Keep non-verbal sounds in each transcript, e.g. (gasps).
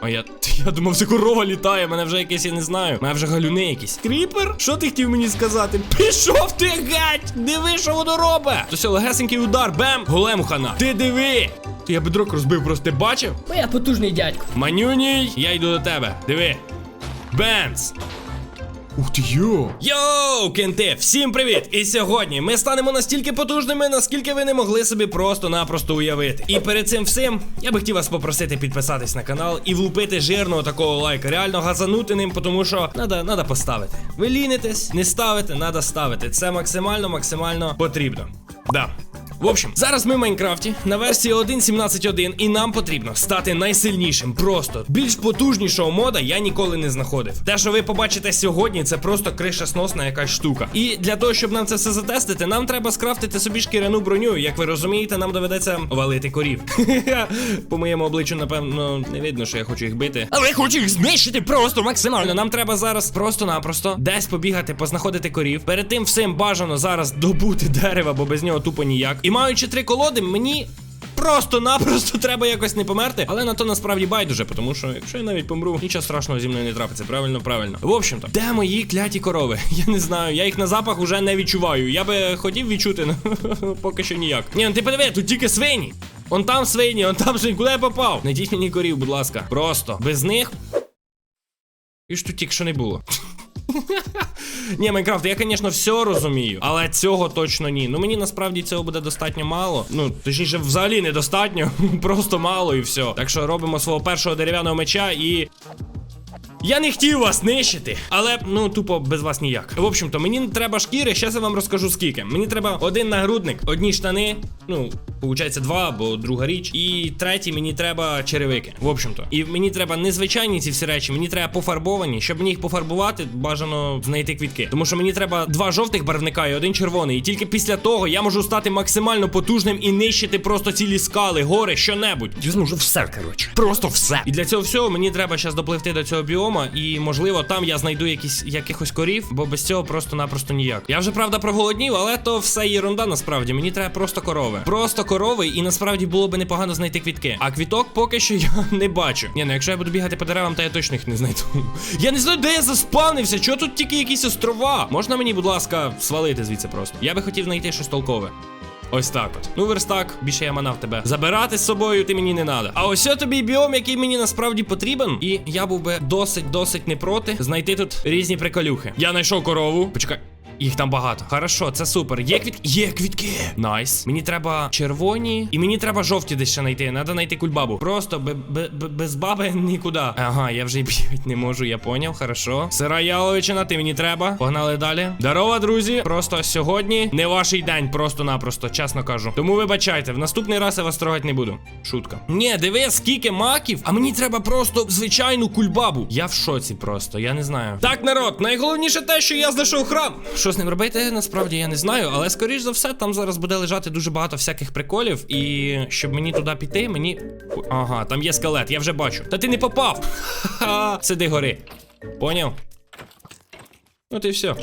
А я, (laughs) я думав, це корова літає, мене вже якесь, я не знаю. Мене вже галюни якісь. Кріпер? Що ти хотів мені сказати? (laughs) Пішов ти геть! Диви, що воно робить! То легесенький удар, бем! Голему хана. Ти диви! Ти я бедрок розбив, просто ти бачив? Бо я потужний дядько. Манюній, я йду до тебе. Диви. Бенц! Ух йо! Йоу, кенти, всім привіт! І сьогодні ми станемо настільки потужними, наскільки ви не могли собі просто-напросто уявити. І перед цим всім я би хотів вас попросити підписатись на канал і влупити жирного такого лайка. Реально газанути ним, тому що надо, надо поставити. Ви лінитесь, не ставите, надо ставити. Це максимально, максимально потрібно. Да. В общем, зараз ми в Майнкрафті на версії 1.17.1 і нам потрібно стати найсильнішим. Просто більш потужнішого мода я ніколи не знаходив. Те, що ви побачите сьогодні, це просто кришесносна якась штука. І для того, щоб нам це все затестити, нам треба скрафтити собі шкіряну броню. Як ви розумієте, нам доведеться валити корів. (laughs) По моєму обличчю, напевно, не видно, що я хочу їх бити. Але я хочу їх знищити просто максимально. Нам треба зараз просто-напросто десь побігати, познаходити корів. Перед тим всім бажано зараз добути дерева, бо без нього тупо ніяк. І маючи три колоди, мені. Просто-напросто (laughs) треба якось не померти, але на то насправді байдуже, тому що якщо я навіть помру, нічого страшного зі мною не трапиться. Правильно, правильно. В общем-то, де мої кляті корови? (laughs) Я не знаю, я їх на запах уже не відчуваю. Я би хотів відчути, але (laughs) поки що ніяк. Ні, ну ти подиви, тут тільки свині. Он там свині, он там свині. Куди я попав? Найдіть мені корів, будь ласка. Просто без них. І ж тут тільки що не було. Ні, Майнкрафт, я, звісно, все розумію, але цього точно ні. Ну мені насправді цього буде достатньо мало. Ну, точніше, взагалі недостатньо, (laughs) просто мало і все. Так що робимо свого першого дерев'яного меча і. Я не хотів вас нищити, але ну тупо без вас ніяк. В общем-то, мені треба шкіри, зараз я вам розкажу скільки. Мені треба один нагрудник, одні штани. Ну, виходить, два, бо друга річ. І третій мені треба черевики. В общем-то. І мені треба не звичайні ці всі речі, мені треба пофарбовані. Щоб мені їх пофарбувати, бажано знайти квітки. Тому що мені треба два жовтих барвника і один червоний. І тільки після того я можу стати максимально потужним і нищити просто цілі скали, гори, що-небудь. Я зможу все, коротше. Просто все. І для цього всього мені треба зараз допливти до цього біома, і можливо там я знайду якісь якихось корів, бо без цього просто-напросто ніяк. Я вже правда проголоднів, але то все єрунда насправді. Мені треба просто корови. Просто корови, і насправді було би непогано знайти квітки. А квіток поки що (laughs) я не бачу. Ні, ну якщо я буду бігати по деревам, то я точно їх не знайду. (laughs) Я не знаю, де я заспавнився. Чого тут тільки якісь острова? Можна мені, будь ласка, свалити звідси просто. Я би хотів знайти щось толкове. Ось так от. Ну, верстак, більше я манав тебе. Забирати з собою ти мені не треба. А ось тобі біом, який мені насправді потрібен. І я був би досить, досить не проти знайти тут різні приколюхи. Я знайшов корову. Почекай. Їх там багато. Хорошо, це супер. Є квітки? Є квітки. Найс. Мені треба червоні. І мені треба жовті десь ще знайти. Надо знайти кульбабу. Просто бе- без баби (laughs) нікуди. Ага, я вже бігати не можу, я поняв. Хорошо. Сира яловичина, ти мені треба. Погнали далі. Здорово, друзі. Просто сьогодні не ваш день, просто-напросто, чесно кажу. Тому вибачайте, в наступний раз я вас трогати не буду. Шутка. Ні, диви, скільки маків, а мені треба просто звичайну кульбабу. Я в шоці просто, я не знаю. Так, народ, найголовніше те, що я знайшов храм. Що з ним робити, насправді я не знаю, але скоріш за все, там зараз буде лежати дуже багато всяких приколів. І щоб мені туди піти, мені. Ага, там є скелет, я вже бачу. Та ти не попав! Ха-ха, сиди гори. Поняв? От і все.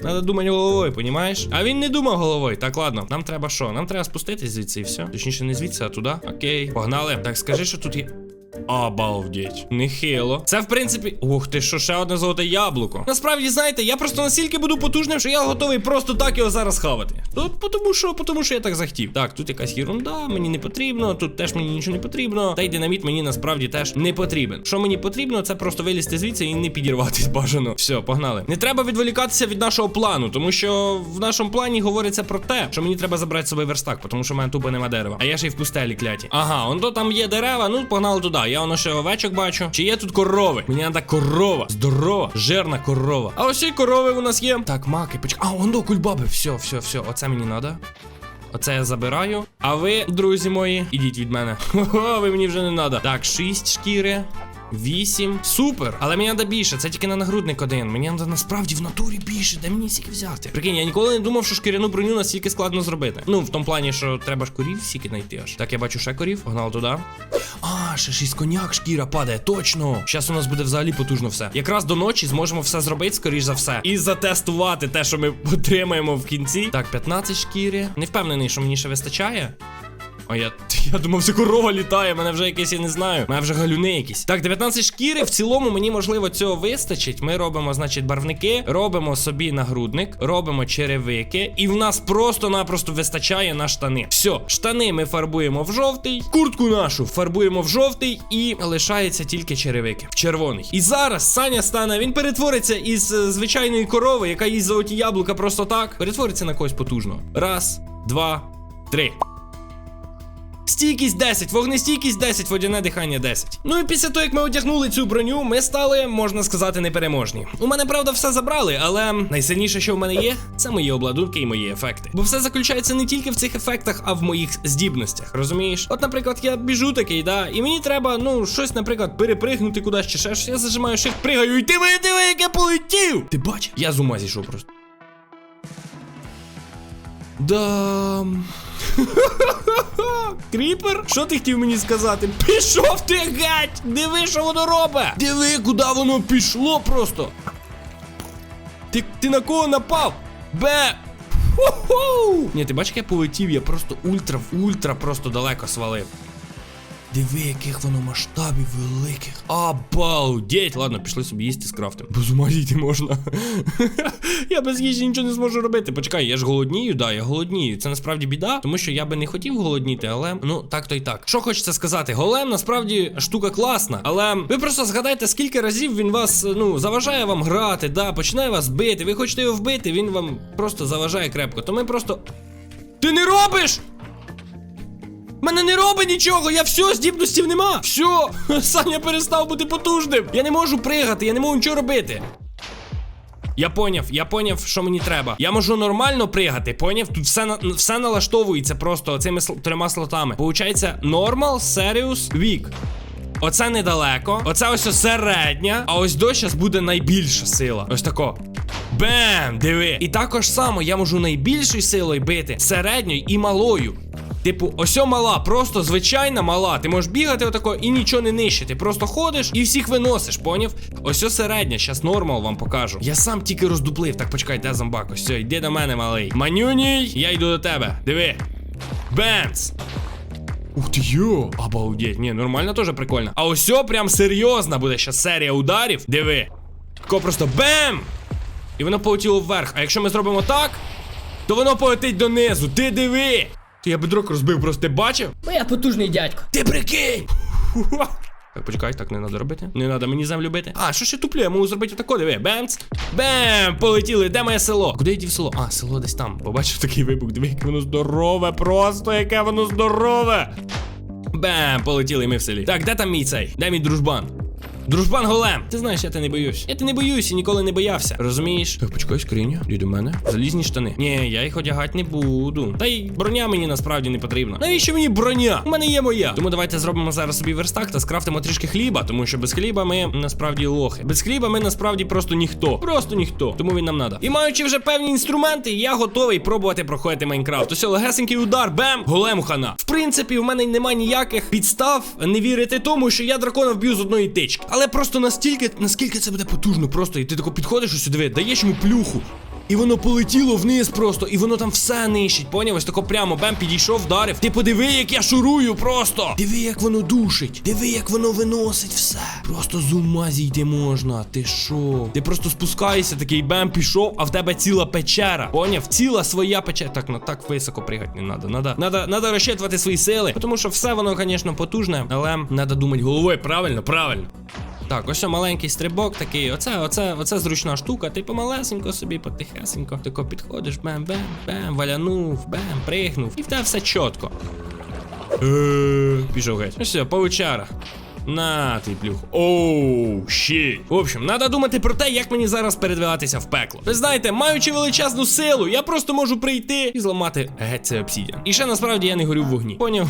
Надо думати головою, понімаєш? А він не думав головою. Так, ладно, нам треба що? Нам треба спуститись звідси і все. Точніше, не звідси, а туди. Окей. Погнали. Так, скажи, що тут є. Обалдеть. Нехило. Це в принципі. Ух ти, що ще одне золоте яблуко. Насправді, знаєте, я просто настільки буду потужним, що я готовий просто так його зараз хавати. Тут тому що, тому що я так захотів. Так, тут якась єрунда, мені не потрібно, тут теж мені нічого не потрібно. Та й динаміт мені насправді теж не потрібен. Що мені потрібно, це просто вилізти звідси і не підірватись (laughs) бажано. Все, погнали. Не треба відволікатися від нашого плану, тому що в нашому плані говориться про те, що мені треба забрати з верстак, тому що в мене тупо нема дерева. А я ще й в пустелі кляті. Ага, он то там є дерева, ну погнали туди. Я воно ще овечок бачу. Чи є тут корови? Мені треба корова. Здорова, жирна корова. А ось і корови у нас є. Так, маки, почекай. А, воно кульбаби. Все, все, все. Оце мені треба. Оце я забираю. А ви, друзі мої, ідіть від мене. (laughs) Хо-хо, ви мені вже не треба. Так, шість шкіри. Вісім. Супер. Але мені треба більше. Це тільки на нагрудник один. Мені треба насправді в натурі більше. Де мені стільки взяти? Прикинь, я ніколи не думав, що шкіряну броню настільки складно зробити. Ну, в тому плані, що треба ж корів стільки знайти аж. Так, я бачу ще корів. Погнали туди. А, ще шість коняк шкіра падає. Точно. Зараз у нас буде взагалі потужно все. Якраз до ночі зможемо все зробити, скоріш за все. І затестувати те, що ми (laughs) отримаємо в кінці. Так, 15 шкіри. Не впевнений, що мені ще вистачає. А я, (laughs) я думав, це корова літає, мене вже якесь, я не знаю. Мене вже галюни якісь. Так, 19 шкіри. В цілому мені можливо цього вистачить. Ми робимо, значить, барвники, робимо собі нагрудник, робимо черевики, і в нас просто-напросто вистачає на штани. Все, штани ми фарбуємо в жовтий, куртку нашу фарбуємо в жовтий, і лишається тільки черевики. В червоний. І зараз Саня стане, він перетвориться із е, звичайної корови, яка їсть золоті яблука просто так. Перетвориться на когось потужного. Раз, два, три. Стійкість 10, вогнестійкість 10, водяне дихання 10. Ну і після того, як ми одягнули цю броню, ми стали, можна сказати, непереможні. У мене, правда, все забрали, але найсильніше, що в мене є, це мої обладунки і мої ефекти. Бо все заключається не тільки в цих ефектах, а в моїх здібностях, розумієш? От, наприклад, я біжу такий, да, і мені треба, ну, щось, наприклад, перепригнути кудись чи ще щось. Я зажимаю shift, пригаю, і диви, диви, як я полетів! Ти бачив? Я з ума зійшов просто. Да. (laughs) Кріпер? Що ти хотів мені сказати? Пішов ти геть! Диви, що воно робить! Диви, куди воно пішло просто. Ти, ти на кого напав? Бе! Ху-ху! Ні, ти бачиш, як я полетів, я просто ультра, ультра просто далеко свалив. Диви, яких воно масштабів великих. Обалдеть! Ладно, пішли собі їсти з крафтом. Без ума дійти можна. я без їжі нічого не зможу робити. Почекай, я ж голоднію, да, я голоднію. Це насправді біда, тому що я би не хотів голодніти, але ну так то й так. Що хочеться сказати? Голем насправді штука класна, але ви просто згадайте, скільки разів він вас ну заважає вам грати, да, починає вас бити. Ви хочете його вбити, він вам просто заважає крепко. То ми просто. Ти не робиш! Мене не робить нічого, я все, здібностів нема. Все, (laughs) Саня перестав бути потужним. Я не можу пригати, я не можу нічого робити. Я поняв, я поняв, що мені треба. Я можу нормально пригати, поняв? Тут все все налаштовується просто цими трьома слотами. Получається Normal, Serious, Weak. Оце недалеко, оце ось середня, а ось до буде найбільша сила. Ось тако. Бем! Диви. І також само я можу найбільшою силою бити середньою і малою. Типу, ось мала, просто звичайна мала. Ти можеш бігати отако і нічого не нищити. Просто ходиш і всіх виносиш, поняв? Ось середня, щас нормал вам покажу. Я сам тільки роздуплив. Так, почекай, де зомбак? Ось все, йди до мене, малий. Манюній, я йду до тебе. Диви. Бенц. Ух ти йо, обалдеть, ні, нормально теж прикольно. А ось прям серйозна буде ще серія ударів. Диви. Тако просто бем! І воно полетіло вверх. А якщо ми зробимо так, то воно полетить донизу. Ти диви! Ти я бедрок розбив, просто ти бачив? Бо я потужний дядько. Ти прикинь! Так, почекай, так не треба робити. Не треба мені землю бити. А, що ще туплю? Я можу зробити отако, диви. Бемц. Бем! Полетіли. Де моє село? Куди я дів село? А, село десь там. Побачив такий вибух. Диви, яке воно здорове, просто яке воно здорове. Бем! Полетіли ми в селі. Так, де там мій цей? Де мій дружбан? Дружбан голем! Ти знаєш, я те не боюсь. Я те не боюсь і ніколи не боявся. Розумієш? Так, почекай, скриня. Йди до мене. Залізні штани. Ні, я їх одягати не буду. Та й броня мені насправді не потрібна. Навіщо мені броня? У мене є моя. Тому давайте зробимо зараз собі верстак та скрафтимо трішки хліба, тому що без хліба ми насправді лохи. Без хліба ми насправді просто ніхто. Просто ніхто. Тому він нам надо. І маючи вже певні інструменти, я готовий пробувати проходити Майнкрафт. Ось легесенький удар, бем, голему хана. В принципі, в мене немає ніяких підстав не вірити тому, що я дракона вб'ю з одної тички. Але просто настільки, наскільки це буде потужно, просто і ти тако підходиш ось сюди, даєш йому плюху. І воно полетіло вниз просто, і воно там все нищить. Поняв? Ось тако прямо бем, підійшов, вдарив. Ти подиви, як я шурую просто. Диви, як воно душить. Диви, як воно виносить все. Просто з ума зійти можна. Ти що? Ти просто спускаєшся, такий бем пішов, а в тебе ціла печера. Поняв? Ціла своя печера. Так, ну так високо пригати не треба. Надо, надо, надо розчитувати свої сили. Тому що все воно, звісно, потужне, але треба думати головою. Правильно, правильно. Так, ось маленький стрибок такий. Оце, оце, оце зручна штука. Ти помалесенько собі, потихесенько. Тако підходиш, бем, бем, бем, валянув, бем, пригнув. І в тебе все чітко. Е, Пішов геть. Ну все, паучара. На ти плюх. Оу, щі. В общем, треба думати про те, як мені зараз передвигатися в пекло. Ви знаєте, маючи величезну силу, я просто можу прийти і зламати геть цей обсідіан. І ще насправді я не горю в вогні. Поняв?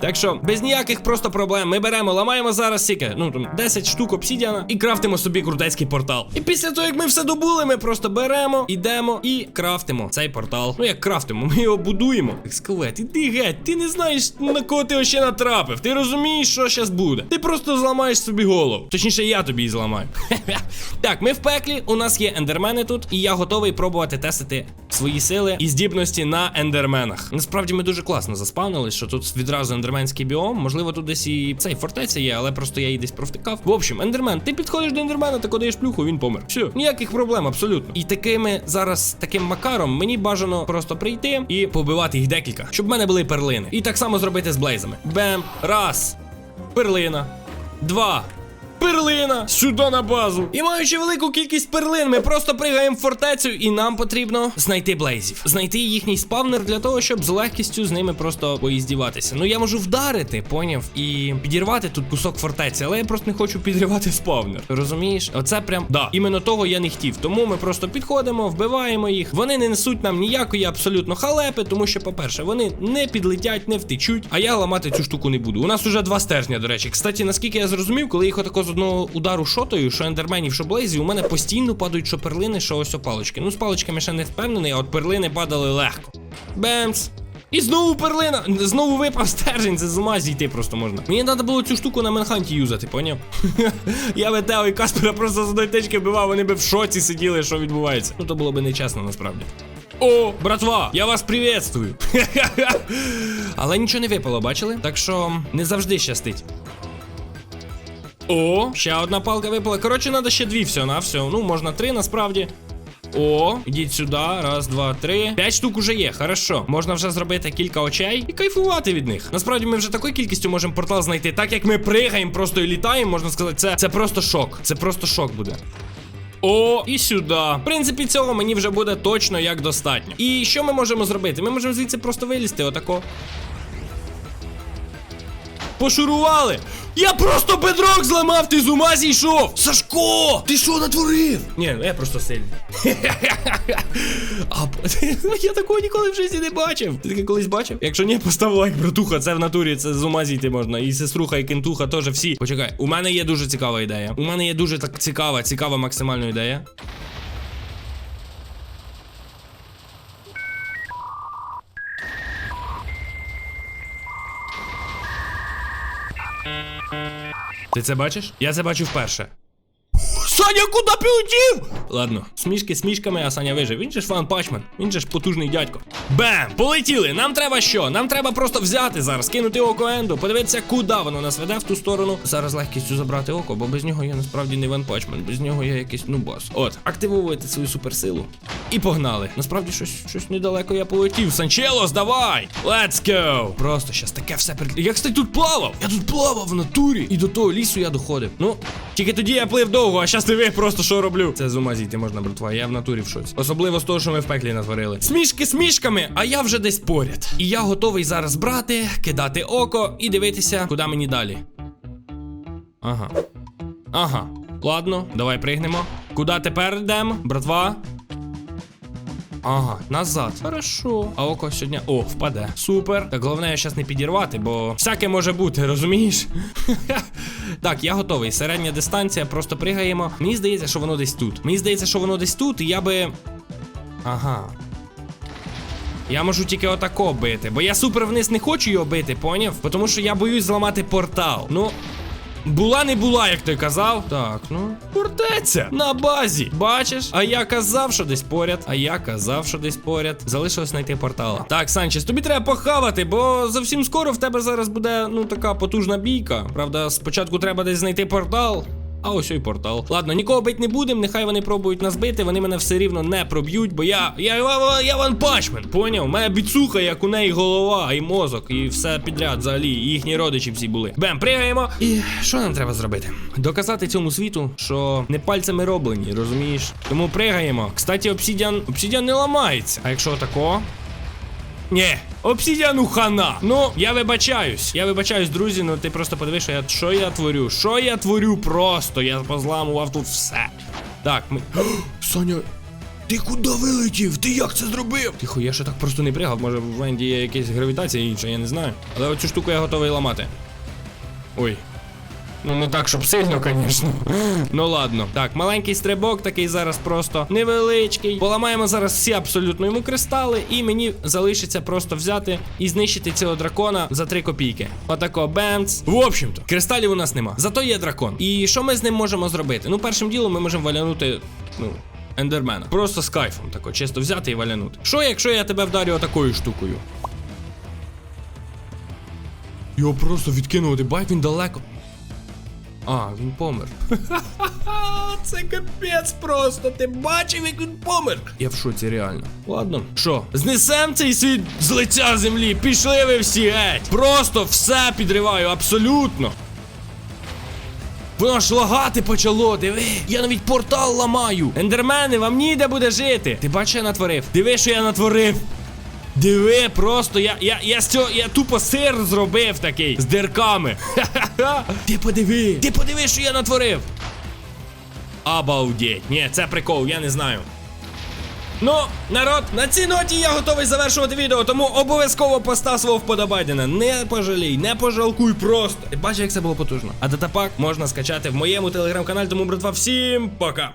Так що, без ніяких просто проблем. Ми беремо, ламаємо зараз сіки. Ну там 10 штук обсідіана і крафтимо собі крутецький портал. І після того, як ми все добули, ми просто беремо, ідемо і крафтимо цей портал. Ну як крафтимо, ми його будуємо. Скелет, іди геть, ти не знаєш, на кого ти ще натрапив. Ти розумієш, що щас буде? Ти просто зламаєш собі голову. Точніше, я тобі її зламаю. (laughs) так, ми в пеклі, у нас є ендермени тут, і я готовий пробувати тестити свої сили і здібності на ендерменах. Насправді ми дуже класно заспавнились, що тут відразу ендерменський біом. Можливо, тут десь і цей фортеця є, але просто я її десь провтикав. В общем, ендермен, ти підходиш до ендермена, ти даєш плюху, він помер. Все, ніяких проблем, абсолютно. І такими зараз таким макаром мені бажано просто прийти і побивати їх декілька, щоб в мене були перлини. І так само зробити з блейзами. Бем, раз, перлина, два. Перлина сюди на базу. І маючи велику кількість перлин, ми просто пригаємо в фортецю, і нам потрібно знайти блейзів, знайти їхній спавнер для того, щоб з легкістю з ними просто поїздіватися. Ну я можу вдарити, поняв, і підірвати тут кусок фортеці, але я просто не хочу підривати спавнер. Розумієш? Оце прям да. Іменно того я не хотів. Тому ми просто підходимо, вбиваємо їх. Вони не несуть нам ніякої абсолютно халепи, тому що, по-перше, вони не підлетять, не втечуть. А я ламати цю штуку не буду. У нас уже два стержня, до речі. Кстати, наскільки я зрозумів, коли їх отако з одного удару шотою, що ендерменів, що блейзів, у мене постійно падають що перлини, що ось опалочки. Ну, з паличками ще не впевнений, а от перлини падали легко. Бемс. І знову перлина, знову випав стержень, це з ума зійти просто можна. Мені треба було цю штуку на Менханті юзати, поняв? (laughs) Я би і Каспера просто з одної течки вбивав, вони би в шоці сиділи, що відбувається. Ну то було б нечесно насправді. О, братва, я вас приветствую. (laughs) Але нічого не випало, бачили? Так що не завжди щастить. О, ще одна палка випала. Коротше, треба ще дві все на все. Ну, можна три насправді. О, ідіть сюди. Раз, два, три. П'ять штук уже є. Хорошо. Можна вже зробити кілька очей і кайфувати від них. Насправді ми вже такою кількістю можемо портал знайти. Так як ми пригаємо просто і літаємо, можна сказати, це, це просто шок. Це просто шок буде. О, і сюди. В принципі, цього мені вже буде точно як достатньо. І що ми можемо зробити? Ми можемо звідси просто вилізти, отако. Пошурували! Я просто бедрок зламав, ти з ума зійшов! Сашко! Ти що натворив? Ні, ну я просто сильний. (laughs) а, (laughs) я такого ніколи в житті не бачив. Ти таке колись бачив? Якщо ні, постав лайк, братуха, це в натурі, це з ума зійти можна. І сеструха, і кентуха теж всі. Почекай, у мене є дуже цікава ідея. У мене є дуже так цікава, цікава максимально ідея. Ти це бачиш? Я це бачу вперше. Саня, куди полетів? Ладно, смішки смішками, а Саня вижив. Він же ж фан пачмен, він же ж потужний дядько. Бем! Полетіли! Нам треба що? Нам треба просто взяти зараз, кинути око Енду, подивитися, куди воно нас веде в ту сторону. Зараз легкістю забрати око, бо без нього я насправді не ван пачмен, без нього я якийсь нубас. От, активовуйте свою суперсилу. І погнали. Насправді щось щось недалеко я полетів. Санчелос, давай! Let's go! Просто щас таке все перед. Я, кстати, тут плавав! Я тут плавав в натурі. І до того лісу я доходив. Ну, тільки тоді я плив довго, а щас диви просто що роблю. Це з ума зійти можна, братва. Я в натурі в шоці. Особливо з того, що ми в пеклі натворили. Смішки смішками, а я вже десь поряд. І я готовий зараз брати, кидати око і дивитися, куди мені далі. Ага. Ага. Ладно, давай пригнемо. Куди тепер йдемо, братва? Ага, назад. Хорошо. А око сьогодні. О, впаде. Супер. Так головне, я зараз не підірвати, бо всяке може бути, розумієш? (laughs) так, я готовий. Середня дистанція, просто пригаємо. Мені здається, що воно десь тут. Мені здається, що воно десь тут, і я би. Ага. Я можу тільки отако бити, бо я супер вниз не хочу його бити, поняв? Тому що я боюсь зламати портал. Ну. Була не була, як ти казав. Так, ну. Фортеця на базі. Бачиш? А я казав, що десь поряд. А я казав, що десь поряд. Залишилось знайти портала. Так, Санчес, тобі треба похавати, бо зовсім скоро в тебе зараз буде, ну, така потужна бійка. Правда, спочатку треба десь знайти портал. А ось і портал. Ладно, нікого бить не будемо, нехай вони пробують нас бити, вони мене все рівно не проб'ють, бо я. Я я, я ван пачмен, поняв? У мене біцуха, як у неї голова, і мозок, і все підряд взагалі. І їхні родичі всі були. Бем, пригаємо. І що нам треба зробити? Доказати цьому світу, що не пальцями роблені, розумієш? Тому пригаємо. Кстати, обсідіан. Обсідіан не ламається. А якщо тако? Ні, обсідіану хана. Ну, я вибачаюсь. Я вибачаюсь, друзі. Ну ти просто подивись, що я що я творю. Що я творю просто? Я позламував тут все. Так, ми. (gasps) Соня. Ти куди вилетів? Ти як це зробив? Тихо, я ще так просто не пригав. Може в Венді є якась гравітація інша, я не знаю. Але оцю штуку я готовий ламати. Ой. Ну не так, щоб сильно, звісно. Ну ладно. Так, маленький стрибок, такий зараз просто невеличкий. Поламаємо зараз всі абсолютно йому кристали, і мені залишиться просто взяти і знищити цього дракона за 3 копійки. Отако, бемц. В общем-то, кристалів у нас нема. Зато є дракон. І що ми з ним можемо зробити? Ну, першим ділом ми можемо валянути. Ну, ендермена. Просто з кайфом тако, чисто взяти і валянути. Що, якщо я тебе вдарю отакою штукою? Його просто відкинути, байк він далеко. А, він помер. (laughs) Це капець просто. Ти бачив, як він помер. Я в шоці реально. Ладно. Що? Знесем цей світ з лиця землі. Пішли ви всі геть. Просто все підриваю, абсолютно. Воно ж лагати почало, диви. Я навіть портал ламаю. Ендермени, вам ніде буде жити. Ти бачиш, що я натворив? Диви, що я натворив. Диви, просто я я, я з я тупо сир зробив такий з дирками. Ха-ха-ха. (laughs) Ти подиви, ти подиви, що я натворив. Обалдеть. Ні, це прикол, я не знаю. Ну, народ, на цій ноті я готовий завершувати відео, тому обов'язково постав свого вподобайдена. Не пожалій, не пожалкуй просто. Ти бачиш, як це було потужно. А датапак можна скачати в моєму телеграм-каналі, тому, братва, всім пока.